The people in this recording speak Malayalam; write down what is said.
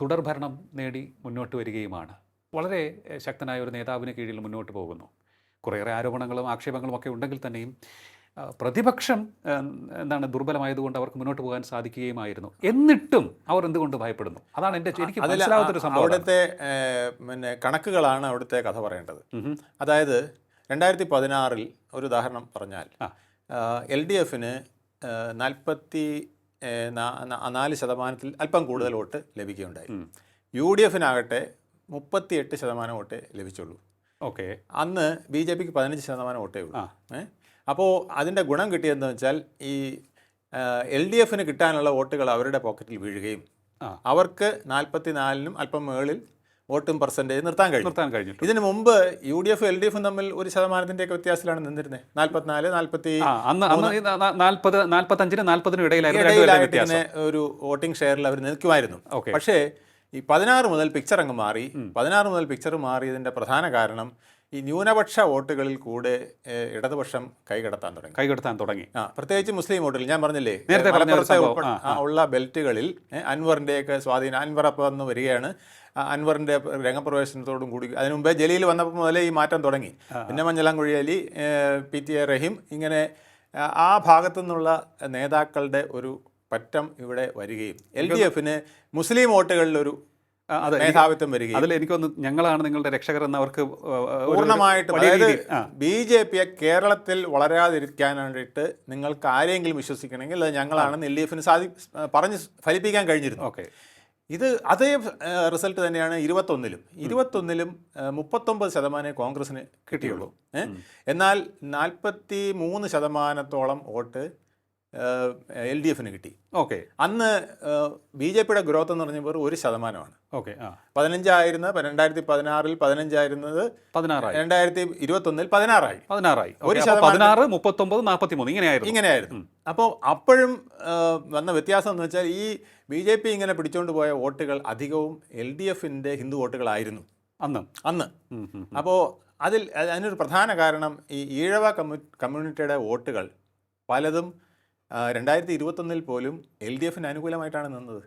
തുടർഭരണം നേടി മുന്നോട്ട് വരികയുമാണ്. വളരെ ശക്തനായ ഒരു നേതാവിന് കീഴിൽ മുന്നോട്ട് പോകുന്നു. കുറേയേറെ ആരോപണങ്ങളും ആക്ഷേപങ്ങളും ഒക്കെ ഉണ്ടെങ്കിൽ തന്നെയും പ്രതിപക്ഷം എന്താണ് ദുർബലമായതുകൊണ്ട് അവർക്ക് മുന്നോട്ട് പോകാൻ സാധിക്കുകയുമായിരുന്നു. എന്നിട്ടും അവർ എന്തുകൊണ്ട് ഭയപ്പെടുന്നു? അതാണ് എന്റെ എനിക്ക് മനസ്സിലാവാത്തൊരു സംഭവം അവിടുത്തെ പിന്നെ കണക്കുകളാണ് അവിടുത്തെ കഥ പറയേണ്ടത്. അതായത് രണ്ടായിരത്തി പതിനാറിൽ ഒരു ഉദാഹരണം പറഞ്ഞാൽ. എൽ ഡി എഫിന് നാൽപ്പത്തി നാല് ശതമാനത്തിൽ അല്പം കൂടുതൽ വോട്ട് ലഭിക്കുകയുണ്ടായി. യു ഡി എഫിനാകട്ടെ മുപ്പത്തിയെട്ട് ശതമാനം വോട്ടേ ലഭിച്ചുള്ളൂ. ഓക്കെ. അന്ന് ബി ജെ പിക്ക് പതിനഞ്ച് ശതമാനം വോട്ടേ ഉള്ളൂ. അപ്പോൾ അതിന്റെ ഗുണം കിട്ടിയതെന്ന് വെച്ചാൽ ഈ എൽ ഡി എഫിന് കിട്ടാനുള്ള വോട്ടുകൾ അവരുടെ പോക്കറ്റിൽ വീഴുകയും. അവർക്ക് നാൽപ്പത്തി നാലിനും അല്പം മുകളിൽ വോട്ടും പെർസെന്റേജ് നിർത്താൻ കഴിഞ്ഞു. നിർത്താൻ കഴിഞ്ഞു ഇതിനു മുമ്പ് U D F L D എഫും തമ്മിൽ ഒരു ശതമാനത്തിന്റെയൊക്കെ വ്യത്യാസത്തിലാണ് നിന്നിരുന്നത് നാൽപ്പത്തിനാല് നാൽപ്പത്തി അന്ന് നാൽപ്പത് നാൽപ്പത്തഞ്ചിന് നാൽപ്പതിനും ഇടയിലായിരുന്നു രണ്ടുപേരുടെ ഇടയിലായിട്ട് ഇങ്ങനെ ഒരു വോട്ടിംഗ് ഷെയറിൽ അവർ നിൽക്കുമായിരുന്നു. പക്ഷേ ഈ പതിനാറ് മുതൽ പിക്ചർ അങ്ങ് മാറി. പതിനാറ് മുതൽ പിക്ചർ മാറിയതിന്റെ പ്രധാന കാരണം ഈ ന്യൂനപക്ഷ വോട്ടുകളിൽ കൂടെ ഇടതുപക്ഷം കൈകടത്താൻ തുടങ്ങി. കൈകടത്താൻ തുടങ്ങി. ആ പ്രത്യേകിച്ച് മുസ്ലിം വോട്ടുകൾ ഞാൻ പറഞ്ഞില്ലേ നേരത്തെ പറഞ്ഞ ഉള്ള ബെൽറ്റുകളിൽ അൻവറിന്റെയൊക്കെ സ്വാധീനം അൻവർ അപ്പം വന്ന് വരികയാണ്. അൻവറിന്റെ രംഗപ്രവേശനത്തോടും കൂടി അതിനു മുമ്പേ ജലീൽ വന്നപ്പോൾ മുതലേ ഈ മാറ്റം തുടങ്ങി. പിന്നെ Manjalamkuzhi Ali P T A Rahim ഇങ്ങനെ ആ, ഭാഗത്തു നിന്നുള്ള നേതാക്കളുടെ ഒരു പറ്റം ഇവിടെ വരികയും. എൽ ഡി എഫിന് മുസ്ലിം വോട്ടുകളിലൊരു മേധാവിത്വം വരികയും അതിൽ എനിക്കൊന്ന് ഞങ്ങളാണ് നിങ്ങളുടെ രക്ഷകർ എന്ന് അവർക്ക് പൂർണമായിട്ട് അതായത് ബി ജെ പിയെ കേരളത്തിൽ വളരാതിരിക്കാൻ വേണ്ടിയിട്ട് നിങ്ങൾക്ക് ആരെങ്കിലും വിശ്വസിക്കണമെങ്കിൽ അത് ഞങ്ങളാണെന്ന് എൽ ഡി എഫിന് സാധി പറഞ്ഞ് ഫലിപ്പിക്കാൻ കഴിഞ്ഞിരുന്നു. ഓക്കെ. ഇത് അതേ റിസൾട്ട് തന്നെയാണ് ഇരുപത്തൊന്നിലും. ഇരുപത്തൊന്നിലും മുപ്പത്തൊമ്പത് ശതമാനമേ കോൺഗ്രസിന് കിട്ടിയുള്ളൂ? എന്നാൽ നാൽപ്പത്തി മൂന്ന് ശതമാനത്തോളം വോട്ട് എൽ ഡി എഫിന് കിട്ടി. ഓക്കെ. അന്ന് ബി ജെ പിയുടെ ഗ്രോത്ത് എന്ന് പറഞ്ഞ വെറും ഒരു ശതമാനമാണ്. ഓക്കെ പതിനഞ്ചായിരുന്ന രണ്ടായിരത്തി പതിനാറിൽ പതിനഞ്ചായിരുന്നത് പതിനാറായി. രണ്ടായിരത്തി ഇരുപത്തൊന്നിൽ പതിനാറായി. പതിനാറായി. ഒരു പതിനാറ് മുപ്പത്തൊമ്പത് നാൽപ്പത്തി മൂന്ന് ഇങ്ങനെയായിരുന്നു. ഇങ്ങനെയായിരുന്നു അപ്പോൾ അപ്പോഴും വന്ന വ്യത്യാസം എന്ന് വെച്ചാൽ ഈ ബി ജെ പി ഇങ്ങനെ പിടിച്ചുകൊണ്ട് പോയ വോട്ടുകൾ അധികവും എൽ ഡി എഫിന്റെ ഹിന്ദു വോട്ടുകളായിരുന്നു. അന്ന്. അന്ന്. അപ്പോൾ അതിൽ അതിനൊരു പ്രധാന കാരണം ഈ ഈഴവ കമ്മ്യൂ കമ്മ്യൂണിറ്റിയുടെ വോട്ടുകൾ പലതും രണ്ടായിരത്തി ഇരുപത്തൊന്നിൽ പോലും എൽ ഡി എഫിന് അനുകൂലമായിട്ടാണ് നിന്നത്.